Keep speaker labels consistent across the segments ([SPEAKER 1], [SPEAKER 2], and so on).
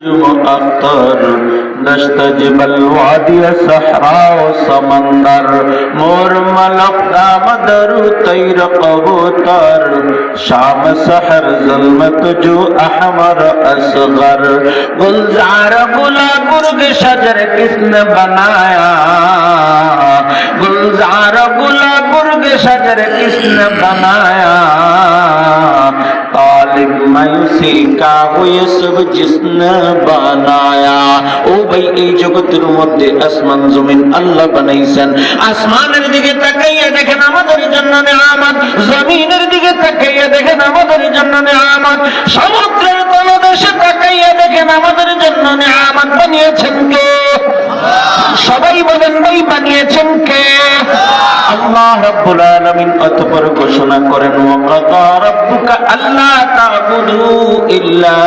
[SPEAKER 1] अख्तर दस्त जबल वादिया सहरा समंदर मोर मलक दामदरु तैर कबूतर शाम सहर जुल्मत जो अहमर असगर गुलजार गुला गुर्ग शजर किसने बनाया गुलजार गुला गुर्ग शजर किसने बनाया মানুষে কা হয়ে সব জিসন বানায়া ও ভাই এই জগতের মধ্যে আসমান জমিন আল্লাহ বানাইছেন আসমানের দিকে তাকাইয়া দেখেন আমাদের জন্য নেয়ামত জমিনের দিকে তাকাইয়া দেখেন আমাদের জন্য নেয়ামত সমুদ্রের তলদেশে তাকাইয়া দেখেন আমাদের জন্য নেয়ামত বানিয়েছেন কে সবাই বলেন ভাই বানিয়েছেন কে? আল্লাহ রাব্বুল আলামিন অতঃপর ঘোষণা করেন ওয়াকাদা রাব্বুকা আল্লা তা'বুদু ইল্লা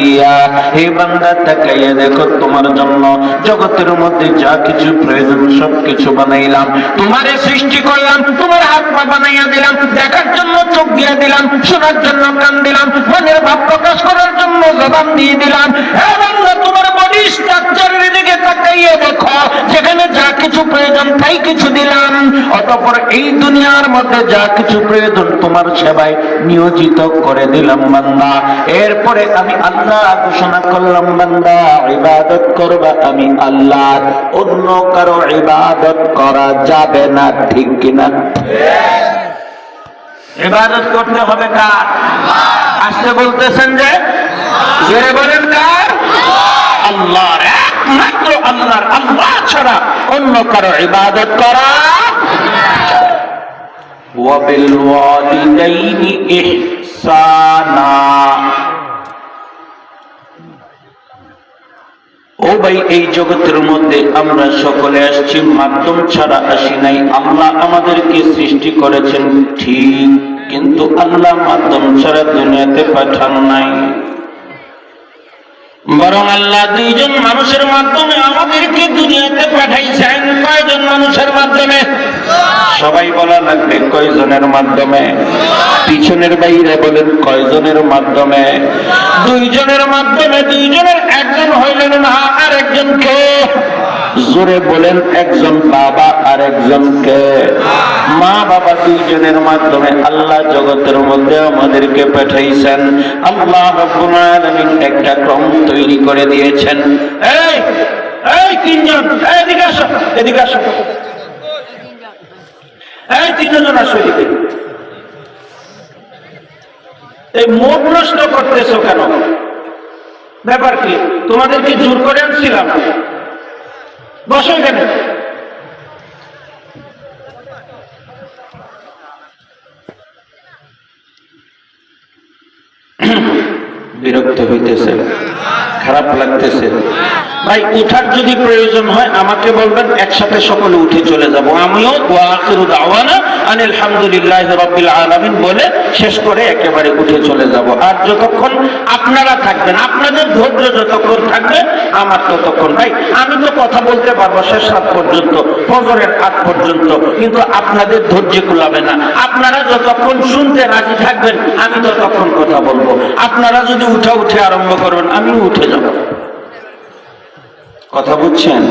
[SPEAKER 1] ইয়া। হে বান্দা, তাকাইয়া দেখো, তোমার জন্য জগতের মধ্যে যা কিছু প্রয়োজন সব কিছু বানাইলাম। তোমারে সৃষ্টি করলাম, তোমার হাত পা বানাইয়া দিলাম, দেখার জন্য চোখ দিয়ে দিলাম, শোনার জন্য কান দিলাম, মনের ভাব প্রকাশ করার জন্য জবান দিয়ে দিলাম। হে বান্দা, তোমার বডি স্ট্রাকচারের দিকে তাকাইয়া দেখো যেখানে যা কিছু প্রয়োজন তাই কিছু দিলাম। অতঃপর এই দুনিয়ার মধ্যে যা কিছু প্রয়োজন তোমার সেবায় নিয়োজিত করে দিলাম বান্দা। এরপরে আমি আল্লাহ ঘোষণা করলাম, বান্দা, ইবাদত করবা আমি আল্লাহ। অন্য কারও ইবাদত করা যাবে না, ঠিক কিনা? ইবাদত করতে হবে কার? আসতে বলতেছেন যে বলেন কার? আল্লাহর একমাত্র আল্লাহর আল্লাহ ছাড়া অন্য কারো ইবাদত করা وبالوالدين إحسانا ও ভাই এই জগতের মধ্যে আমরা সকলে আসছি মাধ্যম ছাড়া আসি নাই আল্লাহ আমাদেরকে সৃষ্টি করেছেন ঠিক কিন্তু আল্লাহ মাধ্যম ছাড়া দুনিয়াতে পাঠানো নাই বরং আল্লাহ দুইজন মানুষের মাধ্যমে আমাদেরকে দুনিয়াতে পাঠাইছেন। কয়জন মানুষের মাধ্যমে? সবাই বলা লাগবে, কয়জনের মাধ্যমে? পিছনের বাইরে বলেন, কয়জনের মাধ্যমে? দুইজনের মাধ্যমে দুইজনের, একজন হইলেন না আর একজনকে জোরে বলেন, একজন বাবা আর একজনকে। মা বাবা দুইজনের মাধ্যমে আল্লাহ জগতের মধ্যে আমাদেরকে পাঠাইছেন। আল্লাহ একটা ক্রম তৈরি করে দিয়েছেন। এই এই এই এই মুখ নষ্ট করতেছো কেন? ব্যাপার কি? তোমাদেরকে জোর করে আনছিলাম। বসো এখানে। বিরক্ত হইতেছে। খারাপ লাগতেছে। ভাই উঠার যদি প্রয়োজন হয় আমাকে বলবেন একসাথে সকলে উঠে চলে যাব। আমিও আনিল হামদুলিল্লাহ রাব্বিল আলামিন বলে শেষ করে একেবারে উঠে চলে যাব। আর যতক্ষণ আপনারা থাকবেন, আপনাদের ধৈর্য যতক্ষণ থাকবে, আমার ততক্ষণ ভাই, আমি তো কথা বলতে পারব শেষ রাত পর্যন্ত, ফজরের আগ পর্যন্ত, কিন্তু আপনাদের ধৈর্য কুলাবে না। আপনারা যতক্ষণ শুনতে রাজি থাকবেন, আমি ততক্ষণ কথা বলব। আপনারা যদি উঠা উঠে আরম্ভ করবেন আমিও উঠে যাব। কথা বুঝছেন?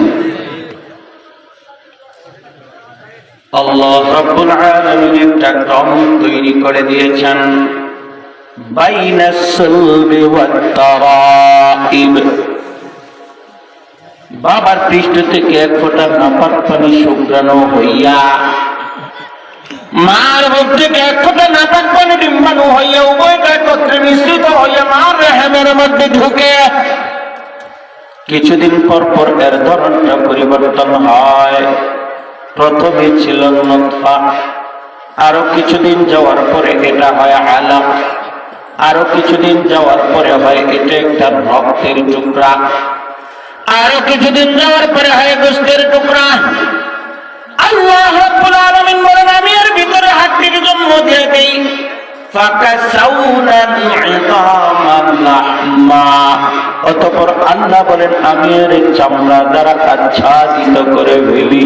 [SPEAKER 1] আল্লাহ রাব্বুল আলামিন একটা ক্রম তৈরি করে দিয়েছেন। বাইনাস সুলবি ওয়াত বাবার পৃষ্ঠ থেকে এক ফোঁটা নাপাক পানি শুক্রানো হইয়া, মার মুখ থেকে এক ফোঁটা নাপাক পানি ডিম্বাণু হইয়া উভয়টা একত্রে মিশ্রিত হইয়া মার রেহেমের মধ্যে ঢুকে। কিছুদিন পর পর এর ধরনটা পরিবর্তন হয়। প্রথমে ছিল নতফা, আরও কিছুদিন যাওয়ার পরে এটা হয় আলাম, আরও কিছুদিন যাওয়ার পরে হয় এটা একটা রক্তের টুকরা, আরও কিছুদিন যাওয়ার পরে হয় গোস্তের টুকরা। আল্লাহ রাব্বুল আলামিন বলেন, আমি এর ভিতরে হাড্ডির জন্ম দিয়ে দেই। অতঃপর আল্লাহ বলেন, আমি এর চামড়া দ্বারা আচ্ছাদিত করে ফেলি।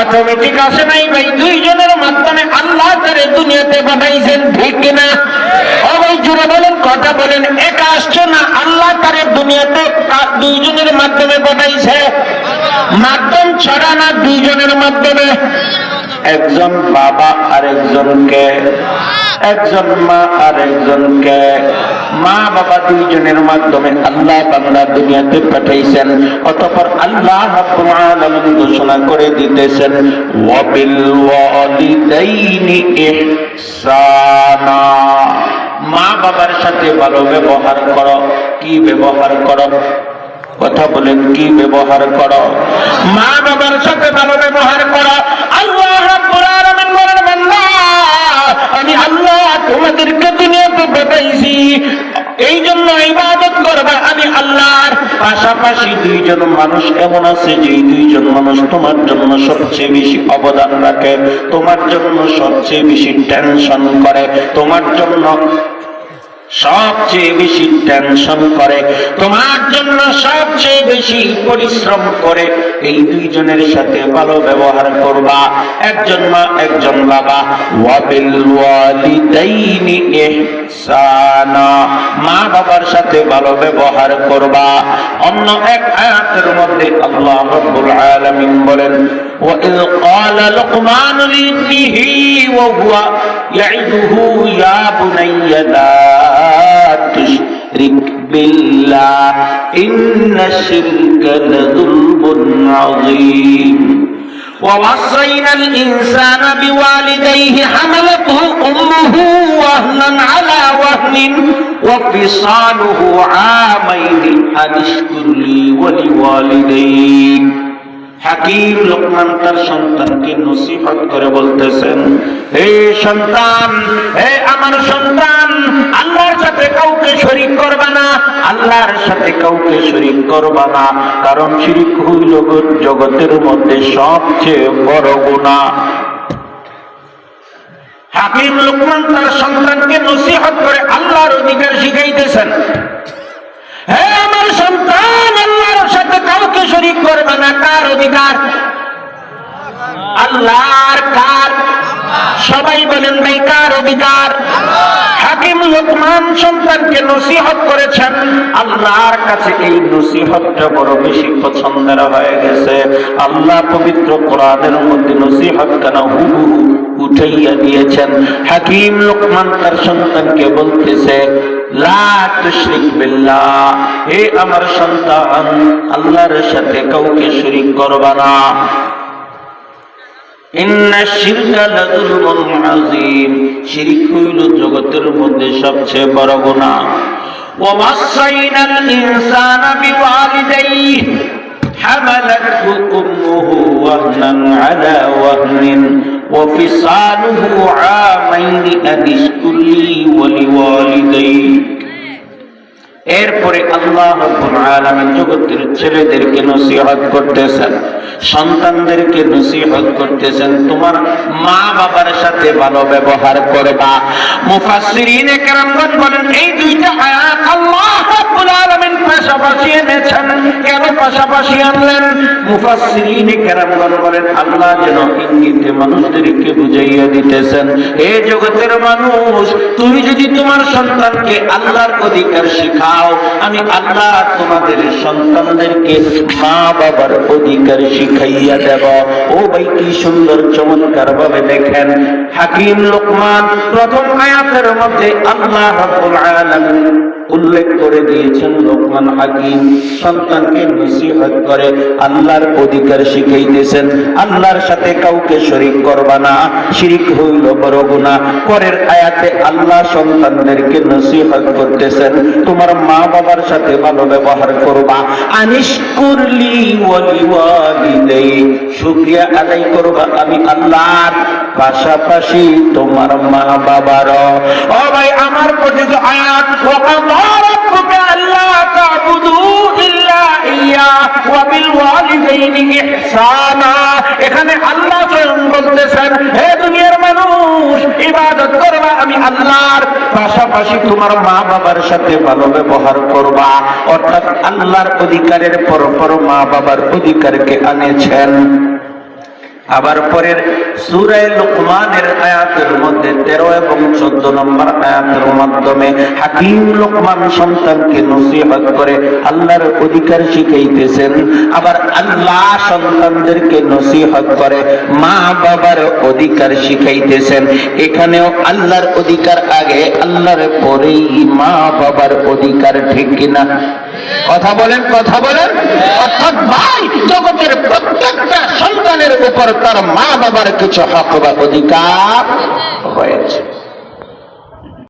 [SPEAKER 1] অটোমেটিক আসে নাই ভাই, দুইজনের মাধ্যমে আল্লাহ তারে দুনিয়াতে পাঠাইছেন, ঠিক কিনা? ও ভাই জুড়ে বলেন, কথা বলেন, একা আসছে না, আল্লাহ তারে দুনিয়াতে দুইজনের মাধ্যমে পাঠাইছে। মাধ্যম ছড়া না দুইজনের মাধ্যমে? একজন বাবা আর একজনকে একজন মা আর একজনকে মা, বাবা দুইজনের মাধ্যমে আল্লাহ বাংলা দুনিয়াতে পাঠাইছেন। অতঃপর আল্লাহ ঘোষণা করে দিতেছেন মা, বাবার সাথে ভালো ব্যবহার করো। কি ব্যবহার করো? কথা বলেন, কি ব্যবহার করো? মা বাবার সাথে ভালো ব্যবহার করো। আল্লাহ আমি আল্লাহ তোমাদেরকে দুনিয়াতে পাঠাইছি। এই জন্য ইবাদত করবা, আমি আল্লাহর পাশাপাশি দুইজন মানুষ এমন আছে যে দুইজন মানুষ তোমার জন্য সবচেয়ে বেশি অবদান রাখে, তোমার জন্য সবচেয়ে বেশি টেনশন করে, তোমার জন্য সবচেয়ে বেশি টেনশন করে তোমার জন্য সবচেয়ে বেশি পরিশ্রম করে এই দুইজনের সাথে ভালো ব্যবহার করবা একজন মা একজন বাবা ওয়াবিল ওয়ালিদাইনি ইহসানা মা বাবার সাথে ভালো ব্যবহার করবা অন্য এক আয়াতের মধ্যে আল্লাহ রাব্বুল আলামিন বলেন وإذ قال لقمان لابنه وهو يعظه يا بالله. إن الشرك لظلم عظيم. ووصينا الإنسان بوالديه حملته أمه وهنا على وهن وفصاله عامين أن اشكر لي ولوالديك হাকিম লোকমান তার সন্তানকে নসিহত করে বলতেছেন, হে সন্তান, হে আমার সন্তান, আল্লাহর সাথে কাউকে শরীক করবা না, আল্লাহর সাথে কাউকে শরীক করবা না, কারণ শিরিক হইল জগতের মধ্যে সবচেয়ে বড় গুনাহ। হাকিম লোকমান তার সন্তানকে নসিহত করে আল্লাহর অধিকার শিখাইতেছেন। হে আমার সন্তান, আল্লাহর সাথে কাউকে শরিক করবে না, কার অধিকার? আল্লাহর কার? সবাই বলেন ভাই, কার অধিকার? লোকমান সন্তানকে নসিহত করেছেন, আল্লাহর কাছে এই নসিহতটা বড় বেশি পছন্দের হয়ে গেছে। আল্লাহ পবিত্র কোরআনের মধ্যে নসিহত কেন হুবহু উঠাইয়া দিয়েছেন। হাকিম লোকমান তার সন্তানকে বলতেছে হে আমার সন্তান, আল্লাহর সাথে কাউকে শরীক করবা না। ইন্না শিরকা লাযুলমুন আযীম। শিরক হইল জগতের মধ্যে সবচেয়ে বড় গুনাহ ওয়া ওয়াসাইনাল ইনসানা বিওয়ালিদাইহি حملته أمه وهنا على وهن وفصاله عامين أن اشكر لي ولوالديك এরপরে আল্লাহ জগতের ছেলেদেরকে নসিহত করতেছেন, সন্তানদেরকে নসিহত করতেছেন, তোমার মা বাবার সাথে ভালো ব্যবহার করবা বলেন আল্লাহ দিতেছেন জগতের মানুষ, তুমি যদি তোমার সন্তানকে আল্লাহর অধিকার শিখাও আমি আল্লাহ তোমাদের সন্তানদেরকে মা বাবার অধিকার শিখাইয়া দেব। ও ভাই, কি সুন্দর চমৎকার ভাবে দেখেন। হাকিম লোকমান, প্রথম আয়াতের মধ্যে আল্লাহ রাব্বুল আলামিন উল্লেখ করে দিয়েছেন লোকমান হাকিম। সন্তানকে নসিহত করে আল্লাহর অধিকার শিখাইতেছেন। আল্লাহর সাথে কাউকে শরীক করবা না, শিরিক হইল বড় গুনাহ। পরের আয়াতে আল্লাহ সন্তানদেরকে নসিহত করতেছেন, তোমার মা বাবার সাথে ভালো ব্যবহার করবা। আনিস করলি শুকরিয়া আদায় করবা আমি আল্লাহর। পাশাপাশি তোমার মা বাবার ভাই আমার আয়াত এখানে আল্লাহ বলতেছেন, হে দুনিয়ার মানুষ, ইবাদত করবা, আমি আল্লাহর পাশাপাশি তোমার মা বাবার সাথে ভালো ব্যবহার করবা। অর্থাৎ আল্লাহর অধিকারের পর পর মা বাবার অধিকারকে আনেছেন। আবার পরের সুরায় লোকমানের আয়াতের মধ্যে তেরো এবং চোদ্দ নম্বর আয়াতের মাধ্যমে হাকিম লোকমান সন্তানকে নসিহত করে আল্লাহর অধিকার শিখাইতেছেন। আবার আল্লাহ সন্তানদেরকে নসিহত করে মা বাবার অধিকার শিখাইতেছেন। এখানেও আল্লাহর অধিকার আগে, আল্লাহর পরেই মা বাবার অধিকার ঠিক কিনা? কথা বলেন কথা বলেন। অর্থাৎ ভাই, জগতের প্রত্যেকটা সন্তানের উপর তার মা বাবার কিছু হক বা অধিকার রয়েছে